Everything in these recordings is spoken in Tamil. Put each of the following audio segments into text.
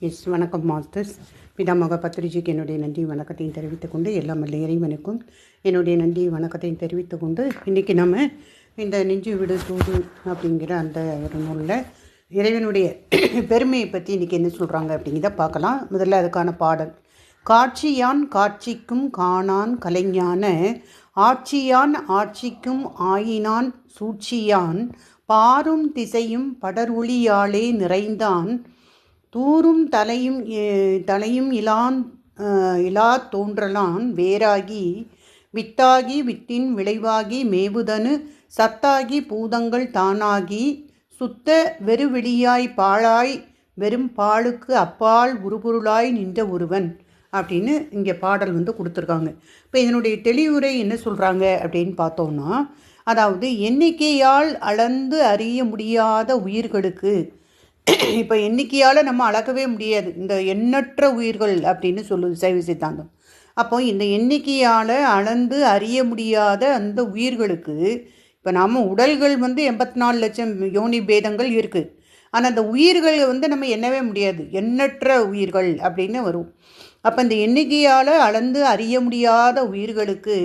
எஸ் வணக்கம் மாஸ்டர்ஸ். பிதாமக பத்திரிஜிக்கு என்னுடைய நன்றி வணக்கத்தையும் தெரிவித்துக் கொண்டு எல்லா மல்ல இறைவனுக்கும் என்னுடைய நன்றி வணக்கத்தையும் தெரிவித்துக் கொண்டு இன்றைக்கி நம்ம இந்த நெஞ்சு விடு தூது அப்படிங்கிற அந்த ஒரு நூலில் இறைவனுடைய பெருமையை பற்றி இன்றைக்கி என்ன சொல்கிறாங்க அப்படிங்கிறத பார்க்கலாம். முதல்ல அதுக்கான பாடல். காட்சியான் காட்சிக்கும் காணான் கலைஞான ஆட்சியான் ஆட்சிக்கும் ஆயினான் சூழ்ச்சியான் பாரும் திசையும் படரொளியாலே நிறைந்தான் தூரும் தலையும் தலையும் இலான் இலா தோன்றலான் வேறாகி வித்தாகி வித்தின் விளைவாகி மேவுதனு சத்தாகி பூதங்கள் தானாகி சுத்த வெறுவெளியாய் பாழாய் வெறும் பாலுக்கு அப்பால் உருபொருளாய் நின்ற ஒருவன் அப்படின்னு இங்கே பாடல் வந்து கொடுத்துருக்காங்க. இப்போ இதனுடைய தெளிவுரை என்ன சொல்கிறாங்க அப்படின்னு பார்த்தோம்னா அதாவது எண்ணிக்கையால் அளந்து அறிய முடியாத உயிர்களுக்கு இப்போ எண்ணிக்கையால் நம்ம அளக்கவே முடியாது. இந்த எண்ணற்ற உயிர்கள் அப்படின்னு சொல்லுது சைவ சித்தாந்தம். அப்போ இந்த எண்ணிக்கையால் அளந்து அறிய முடியாத அந்த உயிர்களுக்கு இப்போ நம்ம உடல்கள் வந்து எண்பத்தி நாலு லட்சம் யோனி பேதங்கள் இருக்குது ஆனால் அந்த உயிர்கள் வந்து நம்ம எண்ணவே முடியாது. எண்ணற்ற உயிர்கள் அப்படின்னு வரும். அப்போ இந்த எண்ணிக்கையால் அளந்து அறிய முடியாத உயிர்களுக்கு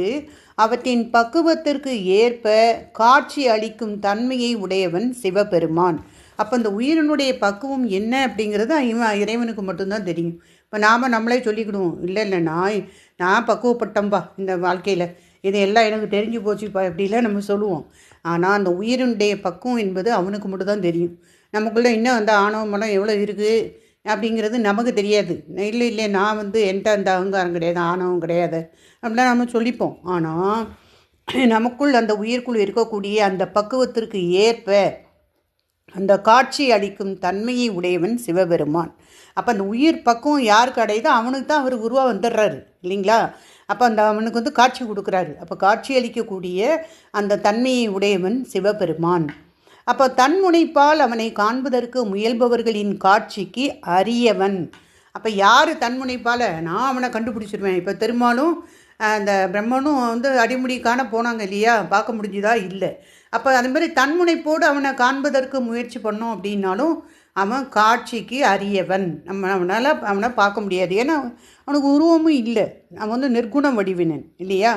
அவற்றின் பக்குவத்திற்கு ஏற்ப காட்சி அளிக்கும் தன்மையை உடையவன் சிவபெருமான். அப்போ அந்த உயிரினுடைய பக்குவம் என்ன அப்படிங்கிறது இவன் இறைவனுக்கு மட்டும்தான் தெரியும். இப்போ நாம் நம்மளே சொல்லிக்கிடுவோம் இல்லை இல்லை நான் நான் பக்குவப்பட்டம்பா இந்த வாழ்க்கையில். இது எல்லாம் எனக்கு தெரிஞ்சு போச்சுப்பா இப்படிலாம் நம்ம சொல்லுவோம். ஆனால் அந்த உயிரினுடைய பக்குவம் என்பது அவனுக்கு மட்டும்தான் தெரியும். நமக்குள்ளே இன்னும் அந்த ஆணவ மனம் எவ்வளோ இருக்குது அப்படிங்கிறது நமக்கு தெரியாது. இல்லை இல்லை நான் வந்து என்கிட்ட அந்த அகங்காரம் கிடையாது ஆணவம் கிடையாது அப்படிலாம் நம்ம சொல்லிப்போம். ஆனால் நமக்குள் அந்த உயிர்க்குள் இருக்கக்கூடிய அந்த பக்குவத்திற்கு ஏற்ப அந்த காட்சி அளிக்கும் தன்மையை உடையவன் சிவபெருமான். அப்போ அந்த உயிர் பக்குவம் யாருக்கு அடையுதோ அவனுக்கு தான் அவர் உருவாக வந்துடுறாரு இல்லைங்களா? அப்போ அந்த அவனுக்கு வந்து காட்சி கொடுக்குறாரு. அப்போ காட்சி அளிக்கக்கூடிய அந்த தன்மையை உடையவன் சிவபெருமான். அப்போ தன்முனைப்பால் அவனை காண்பதற்கு முயல்பவர்களின் காட்சிக்கு அரியவன். அப்போ யார் தன்முனைப்பால் நான் அவனை கண்டுபிடிச்சிருவேன். இப்போ திருமாலும் அந்த பிரம்மனும் வந்து அடிமுடி காண போனாங்க இல்லையா? பார்க்க முடிஞ்சுதா? இல்லை. அப்போ அது மாதிரி தன்முனைப்போடு அவனை காண்பதற்கு முயற்சி பண்ணோம் அப்படின்னாலும் அவன் காட்சிக்கு அரியவன். நம்ம அவனால் அவனை பார்க்க முடியாது. ஏன்னா அவனுக்கு உருவமும் இல்லை. அவன் வந்து நிர்குண வடிவினன் இல்லையா?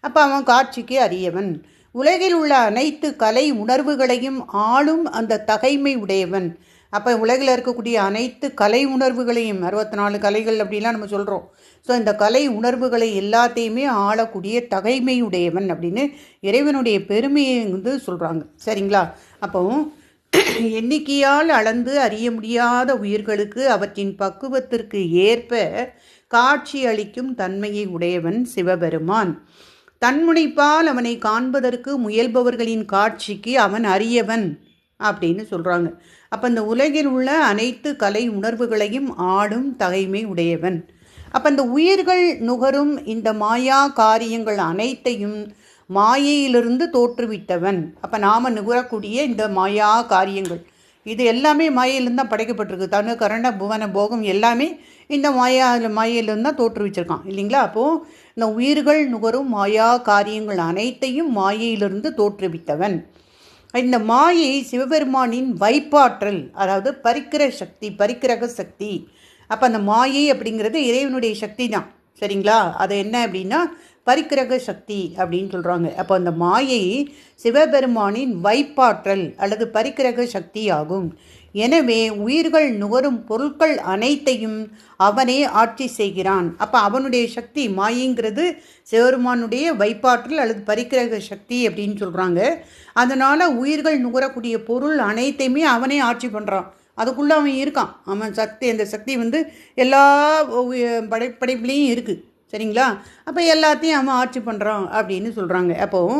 அப்போ அவன் காட்சிக்கு அரியவன். உலகில் உள்ள அனைத்து கலை உணர்வுகளையும் ஆளும் அந்த தகைமை உடையவன். அப்போ உலகில் இருக்கக்கூடிய அனைத்து கலை உணர்வுகளையும் அறுபத்தி நாலு கலைகள் அப்படிலாம் நம்ம சொல்கிறோம் ஸோ இந்த கலை உணர்வுகளை எல்லாத்தையுமே ஆளக்கூடிய தகைமையுடையவன் அப்படின்னு இறைவனுடைய பெருமையை வந்து சொல்கிறாங்க சரிங்களா? அப்போ எண்ணிக்கையால் அளந்து அறிய முடியாத உயிர்களுக்கு அவற்றின் பக்குவத்திற்கு ஏற்ப காட்சி அளிக்கும் தன்மையை உடையவன் சிவபெருமான். தன்முனைப்பால் அவனை காண்பதற்கு முயல்பவர்களின் காட்சிக்கு அவன் அறியவன் அப்படின்னு சொல்கிறாங்க அப்போ இந்த உலகில் உள்ள அனைத்து கலை உணர்வுகளையும் ஆடும் தகைமை உடையவன். அப்போ இந்த உயிர்கள் நுகரும் இந்த மாயா காரியங்கள் அனைத்தையும் மாயையிலிருந்து தோற்றுவித்தவன் அப்போ நாம் நுகரக்கூடிய இந்த மாயா காரியங்கள். இது எல்லாமே மாயையிலிருந்து தான் படைக்கப்பட்டிருக்கு. தனு கரண புவன போகம் எல்லாமே இந்த மாயா மாயையிலிருந்து தான் தோற்றுவிச்சிருக்கான். இல்லைங்களா? அப்போது இந்த உயிர்கள் நுகரும் மாயா காரியங்கள் அனைத்தையும் மாயையிலிருந்து தோற்றுவித்தவன். இந்த மாயை சிவபெருமானின் வைப்பாற்றல் அதாவது பறிக்கிற சக்தி பரிக்கிரக சக்தி. அப்போ அந்த மாயை அப்படிங்கிறது இறைவனுடைய சக்தி தான் சரிங்களா? அது என்ன அப்படின்னா பரிக்கிரக சக்தி அப்படின்னு சொல்கிறாங்க அப்போ அந்த மாயை சிவபெருமானின் வைப்பாற்றல் அல்லது பரிக்கிரக சக்தி ஆகும். எனவே உயிர்கள் நுகரும் பொருட்கள் அனைத்தையும் அவனே ஆட்சி செய்கிறான். அப்போ அவனுடைய சக்தி மாயிங்கிறது சிவருமானுடைய வைப்பாற்றல் அல்லது பரிக்கிரக சக்தி அப்படின்னு சொல்கிறாங்க அதனால் உயிர்கள் நுகரக்கூடிய பொருள் அனைத்தையுமே அவனே ஆட்சி பண்ணுறான் அதுக்குள்ளே அவன் இருக்கான். அவன் சக்தி அந்த சக்தி வந்து எல்லா படைப்படைப்புலேயும் படை படைப்புலேயும் இருக்குது சரிங்களா? அப்போ எல்லாத்தையும் அவன் ஆட்சி பண்ணுறான் அப்படின்னு சொல்கிறாங்க அப்போது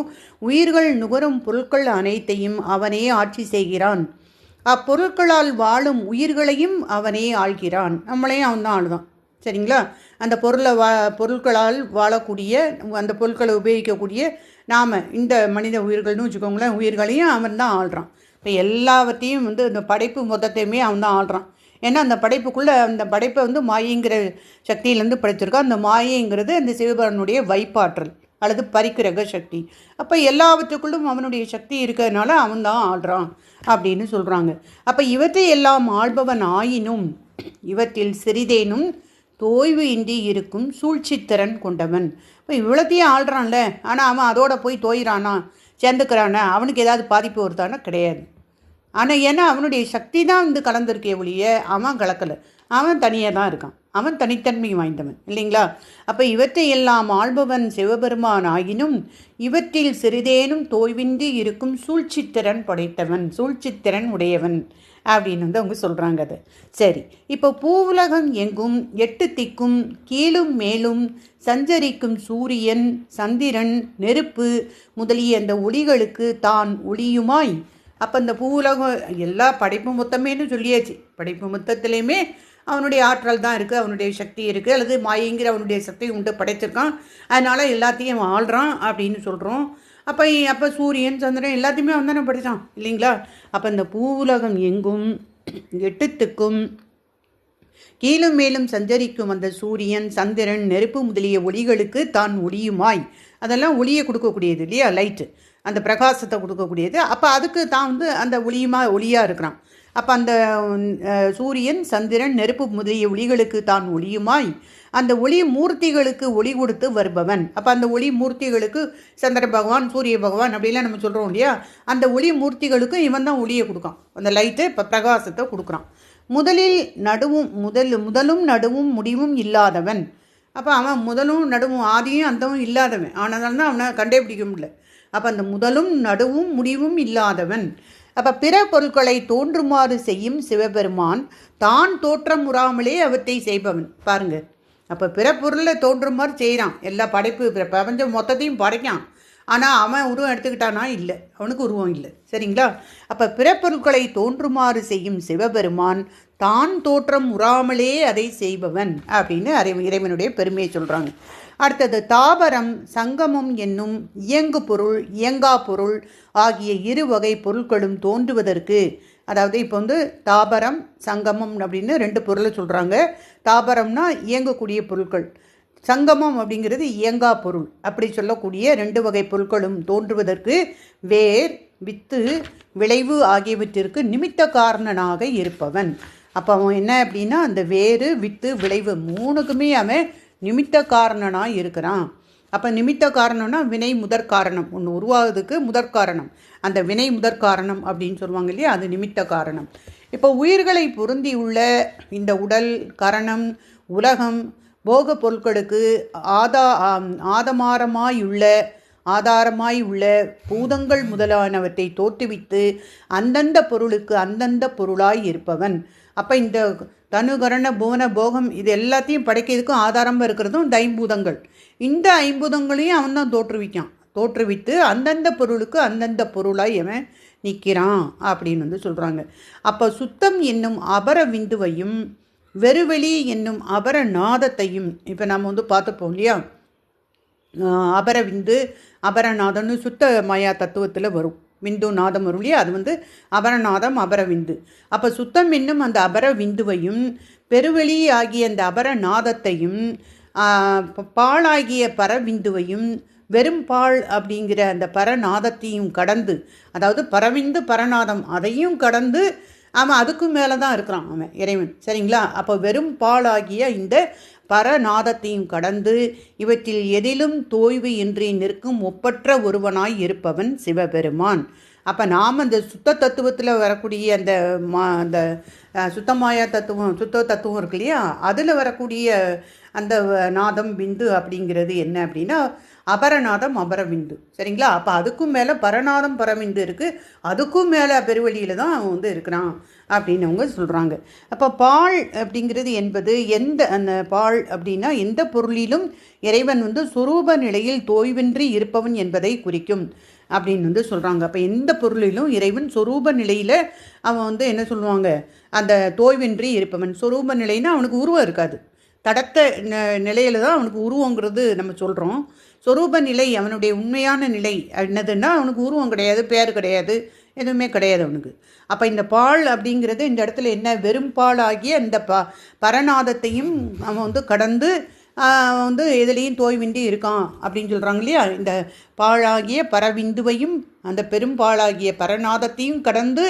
உயிர்கள் நுகரும் பொருட்கள் அனைத்தையும் அவனே ஆட்சி செய்கிறான். அப்பொருட்களால் வாழும் உயிர்களையும் அவனே ஆள்கிறான். நம்மளையும் அவன் தான் ஆளுதான். சரிங்களா? அந்த பொருளை வா பொருட்களால் வாழக்கூடிய அந்த பொருட்களை உபயோகிக்கக்கூடிய நாம் இந்த மனித உயிர்கள்னு வச்சுக்கோங்களேன் உயிர்களையும் அவன் தான் ஆள்றான். இப்போ எல்லாவற்றையும் வந்து இந்த படைப்பு மொத்தத்தையுமே அவன் தான் ஆள்றான். ஏன்னா அந்த படைப்புக்குள்ளே அந்த படைப்பை வந்து மாயைங்கிற சக்தியிலேருந்து படைச்சிருக்கான். அந்த மாயைங்கிறது அந்த சிவபரனுடைய வைப்பாற்றல் அல்லது பரிக்கிரக சக்தி. அப்போ எல்லாவற்றுக்குள்ளும் அவனுடைய சக்தி இருக்கிறதுனால அவன் தான் ஆள்றான். அப்படின்னு சொல்கிறாங்க அப்போ இவற்றை எல்லாம் ஆள்பவன் ஆயினும் இவற்றில் சிறிதேனும் தோய்வு இன்றி இருக்கும் சூழ்ச்சித்திறன் கொண்டவன். இப்போ இவ்வளோத்தையும் ஆள்றான்ல ஆனால் அவன் அதோட போய் தோயிறானா சேர்ந்துக்கிறானா அவனுக்கு ஏதாவது பாதிப்பு வருதானா கிடையாது. ஆனால் ஏன்னா அவனுடைய சக்தி தான் வந்து கலந்துருக்கே ஒழிய அவன் கலக்கலை. அவன் தனியாக தான் இருக்கான். அவன் தனித்தன்மை வாய்ந்தவன் இல்லைங்களா? அப்போ இவற்றை எல்லாம் ஆள்பவன் சிவபெருமான் ஆகினும் இவற்றில் சிறிதேனும் தோய்வின்றி இருக்கும் சூழ்ச்சித்திறன் படைத்தவன் சூழ்ச்சித்திறன் உடையவன் அப்படின்னு வந்து அவங்க சொல்கிறாங்க அது. சரி இப்போ பூவுலகம் எங்கும் எட்டு திக்கும் கீழும் மேலும் சஞ்சரிக்கும் சூரியன் சந்திரன் நெருப்பு முதலிய அந்த ஒளிகளுக்கு தான் ஒளியுமாய். அப்போ இந்த பூவுலகம் எல்லா படைப்பு மொத்தமேனு சொல்லியாச்சு. படைப்பு மொத்தத்துலேயுமே அவனுடைய ஆற்றல் தான் இருக்குது அவனுடைய சக்தி இருக்குது அல்லது மாயங்கிற அவனுடைய சக்தி உண்டு படைச்சிருக்கான் அதனால் எல்லாத்தையும் ஆள்றான் அப்படின்னு சொல்கிறோம் அப்போ அப்போ சூரியன் சந்திரன் எல்லாத்தையுமே அவன் தானே படைத்தான் இல்லைங்களா? அப்போ இந்த பூவுலகம் எங்கும்? எட்டுத்துக்கும். கீழும் மேலும் சஞ்சரிக்கும் அந்த சூரியன் சந்திரன் நெருப்பு முதலிய ஒளிகளுக்கு தான் ஒளியுமாய். அதெல்லாம் ஒளியை கொடுக்கக்கூடியது இல்லையா? லைட்டு அந்த பிரகாசத்தை கொடுக்கக்கூடியது. அப்போ அதுக்கு தான் வந்து அந்த ஒளியுமா ஒளியாக இருக்கிறான். அப்போ அந்த சூரியன் சந்திரன் நெருப்பு முதலிய ஒளிகளுக்கு தான் ஒளியுமாய் அந்த ஒளி மூர்த்திகளுக்கு ஒளி கொடுத்து வருபவன். அப்போ அந்த ஒளி மூர்த்திகளுக்கு சந்திர பகவான் சூரிய பகவான் அப்படிலாம் நம்ம சொல்கிறோம் இல்லையா? அந்த ஒளி மூர்த்திகளுக்கும் இவன் தான் ஒளியை கொடுக்கான். அந்த லைட்டு இப்போ பிரகாசத்தை கொடுக்குறான். முதலில் நடுவும் முதல் முதலும் நடுவும் முடிவும் இல்லாதவன். அப்போ அவன் முதலும் நடுவும் ஆதியும் அந்தவும் இல்லாதவன். ஆனதால தான் அவனை கண்டே பிடிக்க முடியல. அப்போ அந்த முதலும் நடுவும் முடிவும் இல்லாதவன். அப்போ பிற பொருட்களை தோன்றுமாறு செய்யும் சிவபெருமான் தான் தோற்றம் உறாமலே அவற்றை செய்பவன். பாருங்க. அப்போ பிற பொருளை தோன்றுமாறு செய்கிறான் எல்லா படைப்பு பிரபஞ்சம் மொத்தத்தையும் படைக்கான் ஆனால் அவன் உருவம் எடுத்துக்கிட்டானா? இல்லை. அவனுக்கு உருவம் இல்லை. சரிங்களா? அப்போ பிறப்பொருட்களை தோன்றுமாறு செய்யும் சிவபெருமான் தான் தோற்றம் உறாமலே அதை செய்பவன் அப்படின்னு அறை இறைவனுடைய பெருமையை சொல்கிறாங்க அடுத்தது தாவரம் சங்கமம் என்னும் இயங்கு பொருள் இயங்கா பொருள் ஆகிய இரு வகை பொருட்களும் தோன்றுவதற்கு அதாவது இப்போ வந்து தாபரம் சங்கமம் அப்படின்னு ரெண்டு பொருளை சொல்கிறாங்க தாபரம்னா இயங்கக்கூடிய பொருட்கள் சங்கமம் அப்படிங்கிறது இயங்கா பொருள். அப்படி சொல்லக்கூடிய ரெண்டு வகை பொருட்களும் தோன்றுவதற்கு வேர் வித்து விளைவு ஆகியவற்றிற்கு நிமித்த காரணனாக இருப்பவன். அப்போ அவன் என்ன அப்படின்னா அந்த வேறு வித்து விளைவு மூணுக்குமே அவன் நிமித்த காரணனாக இருக்கிறான். அப்போ நிமித்த காரணம்னா வினை முதற் காரணம் ஒன்று உருவாகுறதுக்கு முதற் காரணம் அந்த வினை முதற் காரணம் அப்படின்னு சொல்லுவாங்க இல்லையா? அது நிமித்த காரணம் இப்போ உயிர்களை பொருந்தி உள்ள இந்த உடல் கரணம் உலகம் போக பொருட்களுக்கு ஆதா ஆதமாரமாயுள்ள ஆதாரமாய் உள்ள பூதங்கள் முதலானவற்றை தோற்றுவித்து அந்தந்த பொருளுக்கு அந்தந்த பொருளாய் இருப்பவன். அப்போ இந்த தனுகரண புவன போகம் இது எல்லாத்தையும் படைக்கிறதுக்கும் ஆதாரமாக இருக்கிறதும் இந்த ஐம்பூதங்கள். இந்த ஐம்பூதங்களையும் அவன் தான் தோற்றுவிக்கான். தோற்றுவித்து அந்தந்த பொருளுக்கு அந்தந்த பொருளாக இவன் நிற்கிறான் அப்படின்னு வந்து சொல்கிறாங்க அப்போ சுத்தம் என்னும் அபர விந்துவையும் வெறுவெளி என்னும் அபர நாதத்தையும் இப்போ நம்ம வந்து பார்த்துப்போம் இல்லையா? அபர விந்து அபரநாதம்னு சுத்த மாயா தத்துவத்தில் வரும். விந்து நாதம் அருளி அது வந்து அபரநாதம் அபரவிந்து. அப்போ சுத்தம் என்னும் அந்த அபர விந்துவையும் பெருவெளி ஆகிய அந்த அபரநாதத்தையும் பாழாகிய பரவிந்துவையும் வெறும் பால் அப்படிங்கிற அந்த பரநாதத்தையும் கடந்து அதாவது பரவிந்து பரநாதம் அதையும் கடந்து அவன் அதுக்கும் மேலே தான் இருக்கிறான் அவன் இறைவன். சரிங்களா? அப்போ வெறும் பாலாகிய இந்த பரநாதத்தையும் கடந்து இவற்றில் எதிலும் தோய்வு இன்றி நிற்கும் ஒப்பற்ற ஒருவனாய் இருப்பவன் சிவபெருமான். அப்போ நாம் அந்த சுத்த தத்துவத்தில் வரக்கூடிய அந்த மா அந்த சுத்தமாயா தத்துவம் சுத்த தத்துவம் இருக்கு இல்லையா? அதில் வரக்கூடிய அந்த வ- நாதம் பிந்து அப்படிங்கிறது என்ன அப்படின்னா அபரநாதம் அபரவிந்து. சரிங்களா? அப்போ அதுக்கும் மேலே பரநாதம் பரவிந்து இருக்குது அதுக்கும் மேலே பெருவழியில் தான் அவன் வந்து இருக்கிறான் அப்படின்னு அவங்க சொல்கிறாங்க அப்போ பால் அப்படிங்கிறது என்பது எந்த அந்த பால் அப்படின்னா எந்த பொருளிலும் இறைவன் வந்து சுரூப நிலையில் தோய்வின்றி இருப்பவன் என்பதை குறிக்கும் அப்படின்னு வந்து சொல்கிறாங்க அப்போ எந்த பொருளிலும் இறைவன் சொரூப நிலையில் அவன் வந்து என்ன சொல்லுவாங்க? அந்த தோய்வின்றி இருப்பவன். சொரூப நிலைன்னா அவனுக்கு உருவம் இருக்காது. தடத்த ந- நிலையில தான் அவனுக்கு உருவங்கிறது நம்ம சொல்கிறோம் சொரூப நிலை அவனுடைய உண்மையான நிலை என்னதுன்னா அவனுக்கு உருவம் கிடையாது பேர் கிடையாது எதுவுமே கிடையாது அவனுக்கு. அப்போ இந்த பால் அப்படிங்கிறது இந்த இடத்துல என்ன வெறும் பால் ஆகிய அந்த ப பரநாதத்தையும் அவன் வந்து கடந்து அவன் வந்து எதுலேயும் தோய்வின்றி இருக்கான் அப்படின்னு சொல்கிறாங்க இல்லையா? இந்த பாழாகிய பரவிந்துவையும் அந்த பெரும் பாழாகிய பரநாதத்தையும் கடந்து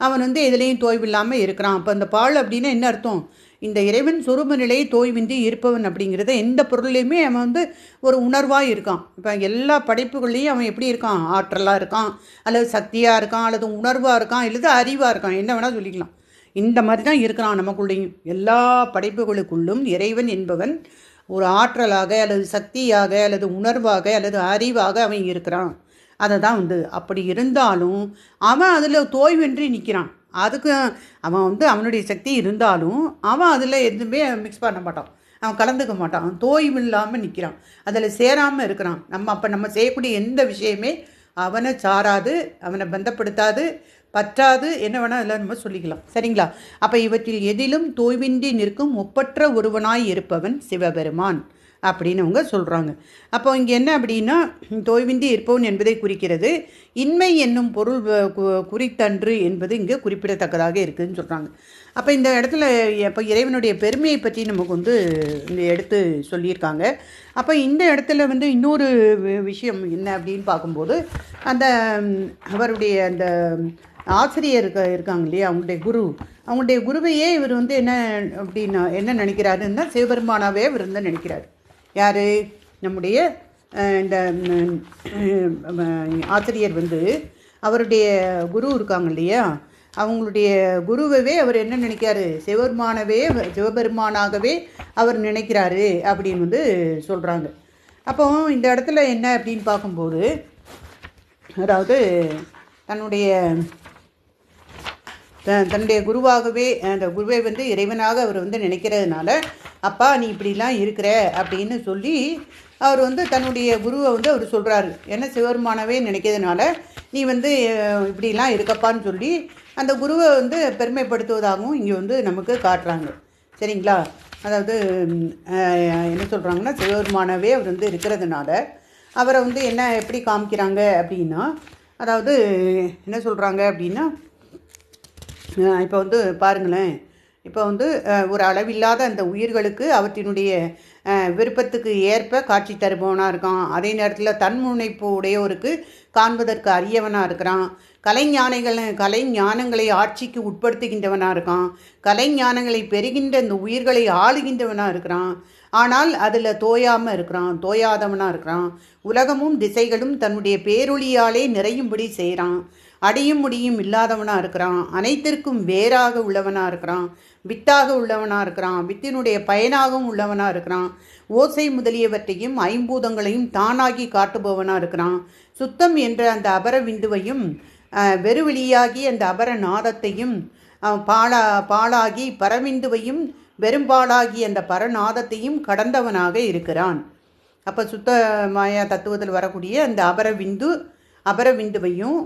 அவன் வந்து எதுலேயும் தோய்வில்லாமல் இருக்கிறான். அப்போ அந்த பால் அப்படின்னா என்ன அர்த்தம்? இந்த இறைவன் சுரூப நிலையை தோய்வின்றி இருப்பவன் அப்படிங்கிறத எந்த பொருள்லையுமே அவன் வந்து ஒரு உணர்வாக இருக்கான். இப்போ எல்லா படைப்புகள்லேயும் அவன் எப்படி இருக்கான்? ஆற்றலாக இருக்கான் அல்லது சக்தியாக இருக்கான் அல்லது உணர்வாக இருக்கான் அல்லது அறிவாக இருக்கான் என்ன வேணால் சொல்லிக்கலாம். இந்த மாதிரி தான் இருக்கிறான் நமக்குள்ளேயும். எல்லா படைப்புகளுக்குள்ளும் இறைவன் என்பவன் ஒரு ஆற்றலாக அல்லது சக்தியாக அல்லது உணர்வாக அல்லது அறிவாக அவன் இருக்கிறான். அதை தான் வந்து அப்படி இருந்தாலும் அவன் அதில் தோய்வின்றி நிற்கிறான் அதுக்கும் அவன் வந்து அவனுடைய சக்தி இருந்தாலும் அவன் அதில் எதுவுமே மிக்ஸ் பண்ண மாட்டான். அவன் கலந்துக்க மாட்டான். அவன் தோய்வு இல்லாமல் நிற்கிறான் அதில் சேராமல் இருக்கிறான். நம்ம அப்போ நம்ம செய்யக்கூடிய எந்த விஷயமே அவனை சாராது அவனை பந்தப்படுத்தாது பற்றாது என்ன வேணால் எல்லாம் நம்ம சொல்லிக்கலாம். சரிங்களா? அப்போ இவற்றில் எதிலும் தோய்வின்றி நிற்கும் ஒப்பற்ற ஒருவனாய் இருப்பவன் சிவபெருமான். அப்படின்னு அவங்க சொல்கிறாங்க அப்போ இங்கே என்ன அப்படின்னா தோய்வின்றி இருப்பவன் என்பதை குறிக்கிறது. இன்மை என்னும் பொருள் குறித்தன்று என்பது இங்கே குறிப்பிடத்தக்கதாக இருக்குதுன்னு சொல்கிறாங்க அப்போ இந்த இடத்துல இப்போ இறைவனுடைய பெருமையை பற்றி நமக்கு வந்து இந்த எடுத்து சொல்லியிருக்காங்க. அப்போ இந்த இடத்துல வந்து இன்னொரு விஷயம் என்ன அப்படின்னு பார்க்கும்போது அந்த அவருடைய அந்த ஆசிரியர் இருக்க இருக்காங்க இல்லையா அவங்களுடைய குரு. அவங்களுடைய குருவையே இவர் வந்து என்ன அப்படின்னா என்ன நினைக்கிறாருன்னா சிவபெருமானாவே இவர் வந்து நினைக்கிறார். யார்? நம்முடைய இந்த ஆசிரியர் வந்து அவருடைய குரு இருக்காங்க இல்லையா? அவங்களுடைய குருவவே அவர் என்ன நினைக்கிறாரு? சிவபெருமானவே சிவபெருமானாகவே அவர் நினைக்கிறாரு அப்படின்னு வந்து சொல்கிறாங்க அப்போ இந்த இடத்துல என்ன அப்படின்னு பார்க்கும்போது அதாவது தன்னுடைய தன்னுடைய குருவாகவே அந்த குருவை வந்து இறைவனாக அவர் வந்து நினைக்கிறதுனால அப்பா நீ இப்படிலாம் இருக்கிற அப்படின்னு சொல்லி அவர் வந்து தன்னுடைய குருவை வந்து அவர் சொல்கிறாரு ஏன்னா சிவருமானவே நினைக்கிறதுனால நீ வந்து இப்படிலாம் இருக்கப்பான்னு சொல்லி அந்த குருவை வந்து பெருமைப்படுத்துவதாகவும் இங்கே வந்து நமக்கு காட்டுறாங்க. சரிங்களா? அதாவது என்ன சொல்கிறாங்கன்னா சிவபெருமானவே அவர் வந்து இருக்கிறதுனால அவரை வந்து என்ன எப்படி காமிக்கிறாங்க அப்படின்னா அதாவது என்ன சொல்கிறாங்க அப்படின்னா இப்போ வந்து பாருங்களேன். இப்போ வந்து ஒரு அளவில்லாத அந்த உயிர்களுக்கு அவற்றினுடைய விருப்பத்துக்கு ஏற்ப காட்சி தருபவனாக இருக்கான். அதே நேரத்தில் தன்முனைப்பு உடையோருக்கு காண்பதற்கு அரியவனாக இருக்கிறான். கலைஞானைகள் கலைஞானங்களை ஆட்சிக்கு உட்படுத்துகின்றவனாக இருக்கான். கலைஞானங்களை பெறுகின்ற அந்த உயிர்களை ஆளுகின்றவனாக இருக்கிறான். ஆனால் அதில் தோயாமல் இருக்கிறான் தோயாதவனாக இருக்கிறான். உலகமும் திசைகளும் தன்னுடைய பேரொழியாலே நிறையும்படி செய்கிறான் அடியும் முடியும் இல்லாதவனாக இருக்கிறான். அனைத்திற்கும் வேறாக உள்ளவனாக இருக்கிறான். வித்தாக உள்ளவனாக இருக்கிறான். வித்தினுடைய பயனாகவும் உள்ளவனாக இருக்கிறான். ஓசை முதலியவற்றையும் ஐம்பூதங்களையும் தானாகி காட்டுபவனாக இருக்கிறான். சுத்தம் என்ற அந்த அபர விந்துவையும் வெறுவெளியாகி அந்த அபர நாதத்தையும் பாலா பாலாகி பரவிந்துவையும் பெரும்பாலாகி அந்த பரநாதத்தையும் கடந்தவனாக இருக்கிறான். அப்போ சுத்த மாயா தத்துவத்தில் வரக்கூடிய அந்த அபரவிந்து அபரவிந்துவையும்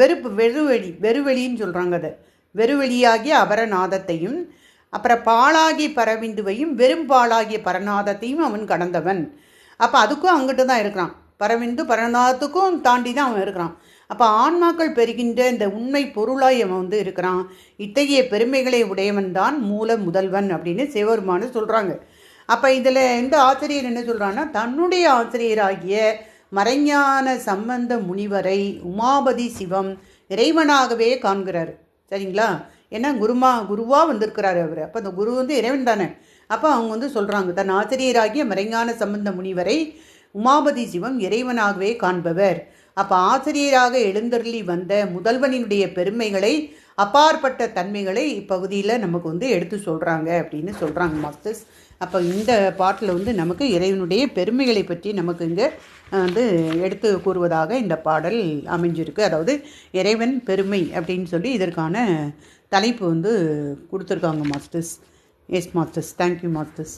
வெறுப்பு வெறுவெளி வெறுவெளின்னு சொல்கிறாங்க அதை. வெறுவெளியாகிய அபரநாதத்தையும் அப்புறம் பாலாகி பரவிந்துவையும் வெறும் பாலாகிய பரநாதத்தையும் அவன் கடந்தவன். அப்போ அதுக்கும் அங்கிட்டு தான் இருக்கிறான். பரவிந்து பரநாதத்துக்கும் தாண்டி தான் அவன் இருக்கிறான். அப்போ ஆன்மாக்கள் பெறுகின்ற இந்த உண்மை பொருளாய் அவன் வந்து இருக்கிறான். இத்தகைய பெருமைகளை உடையவன் தான் மூல முதல்வன் அப்படின்னு சிவபெருமானு சொல்கிறாங்க அப்போ இதில் எந்த ஆசிரியர் என்ன சொல்கிறான்னா தன்னுடைய ஆசிரியராகிய மறைஞான சம்பந்த முனிவரை உமாபதி சிவம் இறைவனாகவே காண்கிறார். சரிங்களா? ஏன்னா குருமா குருவாக வந்திருக்கிறாரு அவர். அப்போ அந்த குரு வந்து இறைவன் தானே. அப்போ அவங்க வந்து சொல்கிறாங்க தன் ஆசிரியராகிய மறைஞான சம்பந்த முனிவரை உமாபதி சிவம் இறைவனாகவே காண்பவர். அப்போ ஆசிரியராக எழுந்தருளி வந்த முதல்வனினுடைய பெருமைகளை அப்பாற்பட்ட தன்மைகளை இப்பகுதியில் நமக்கு வந்து எடுத்து சொல்கிறாங்க அப்படின்னு சொல்கிறாங்க மாஸ்டர்ஸ். அப்போ இந்த பாட்டில் வந்து நமக்கு இறைவனுடைய பெருமைகளை பற்றி நமக்கு இங்கே வந்து எடுத்து கூறுவதாக இந்த பாடல் அமைஞ்சிருக்கு. அதாவது இறைவன் பெருமை அப்படின்னு சொல்லி இதற்கான தலைப்பு வந்து கொடுத்துருக்காங்க masters. Yes masters. Thank you masters.